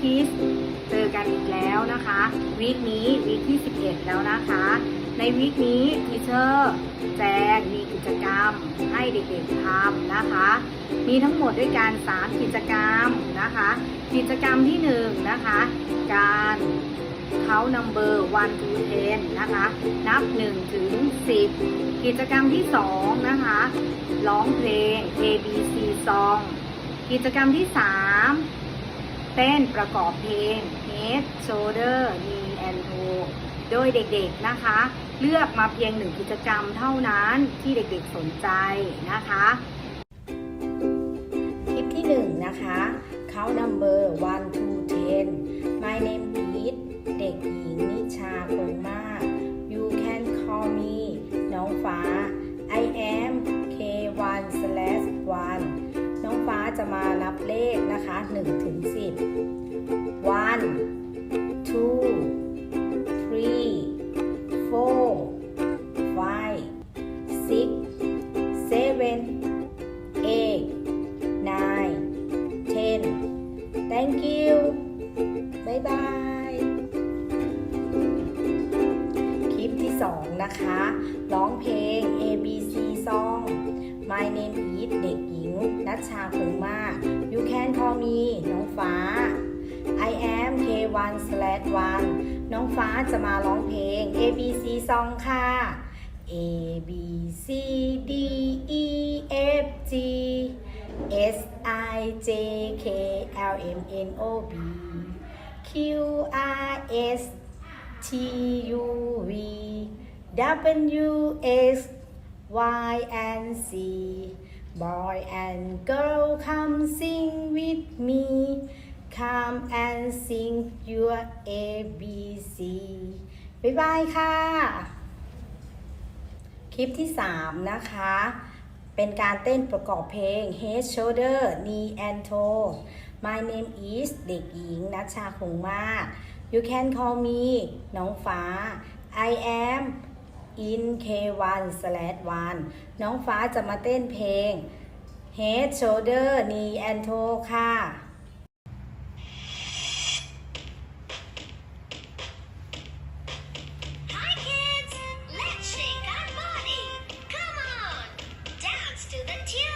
Kids เจอกันอีกแล้วนะคะ วีคนี้วีคที่ 11 แล้วนะคะ ในวีคนี้ทีเชอร์แจงมีกิจกรรมให้เด็กๆทำนะคะ มีทั้งหมดด้วยกัน 3 กิจกรรมนะคะ กิจกรรมที่ 1 นะคะ การเขานัมเบอร์1 to 10นะคะ นับ 1 ถึง 10 กิจกรรมที่ 2 นะคะ ร้องเพลง A B C song กิจกรรมที่ 3 เต้นประกอบเพลง Head Shoulder Knee and Toe โดยเด็กๆนะคะ เลือกมาเพียงหนึ่งกิจกรรมเท่านั้นที่เด็กๆสนใจนะคะคลิปที่1นะคะ Count number 1 to 10 1ถึง10 1 นัชชาคงมาก You can call me น้องฟ้า I am K1 slash 1น้องฟ้าจะมาร้องเพลง A B C song ค่ะ A B C D E F G S I J K L M N O B Q R S T U V W X Y and Z Boy and girl come sing with me Come and sing your A B C บ๊ายบายค่ะ คลิปที่ 3 นะคะ เป็นการเต้นประกอบเพลง Head Shoulder Knee and Toe My name is เด็กหญิงนัชชาคงมาก You can call me น้องฟ้า I am in K1 slash 1น้องฟ้าจะมาเต้นเพลง Head Shoulder Knee and Toe ค่ะเ